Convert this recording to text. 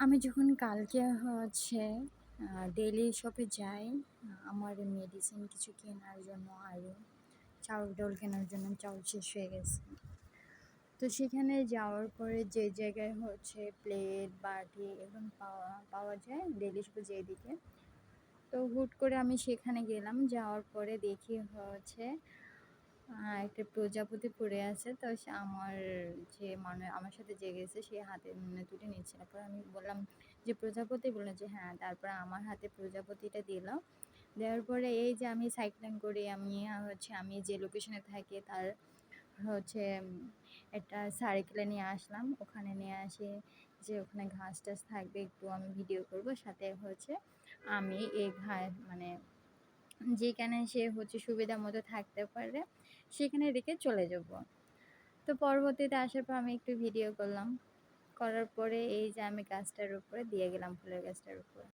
আমি যখন কালকে হচ্ছে ডেলি শপে যাই, আমার মেডিসিন কিছু কেনার জন্য আরও চাউল ডাউল কেনার জন্য চাউল শেষ হয়ে গেছে। তো সেখানে যাওয়ার পরে যে জায়গায় হচ্ছে প্লেট বাটি এরকম পাওয়া পাওয়া যায় ডেলি শপে যেদিকে তো হুট করে আমি সেখানে গেলাম, যাওয়ার পরে দেখি হচ্ছে একটা প্রজাপতি পড়ে আছে। তো আমার যে মানে আমার সাথে যে গেছে সে হাতে মানে তুলে নিচ্ছে। তারপর আমি বললাম যে, প্রজাপতি? বলল যে হ্যাঁ। তারপর আমার হাতে প্রজাপতিটা দিলাম দেওয়ার পরে এই যে আমি সাইক্লিং করি, আমি হচ্ছে, আমি যে লোকেশনে থাকি, তার হচ্ছে, একটা সাইকেলে নিয়ে আসলাম। ওখানে নিয়ে আসে যে, ওখানে ঘাস টাস থাকবে, একটু আমি ভিডিও করব। সাথে হচ্ছে, আমি এই ঘা মানে যেখানে সে হচ্ছে সুবিধা মতো থাকতে পারে সেখানে রেখে চলে যাব। তো পরবর্তীতে আসার পর আমি একটু ভিডিও করলাম। করার পরে এই যে আমি গাছটার উপরে দিয়ে গেলাম ফুলের গাছটার উপরে।